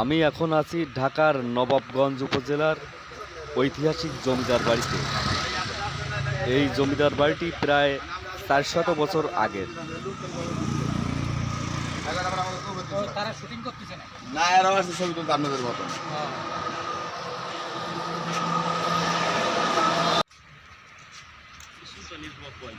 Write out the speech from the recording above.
আমি এখন আছি ঢাকার নবাবগঞ্জ উপজেলার ঐতিহাসিক জমিদার বাড়িতে। এই জমিদার বাড়িটি প্রায় চারশত বছর আগের। না ছবি আপনাদের মতো। सनीत मकवाल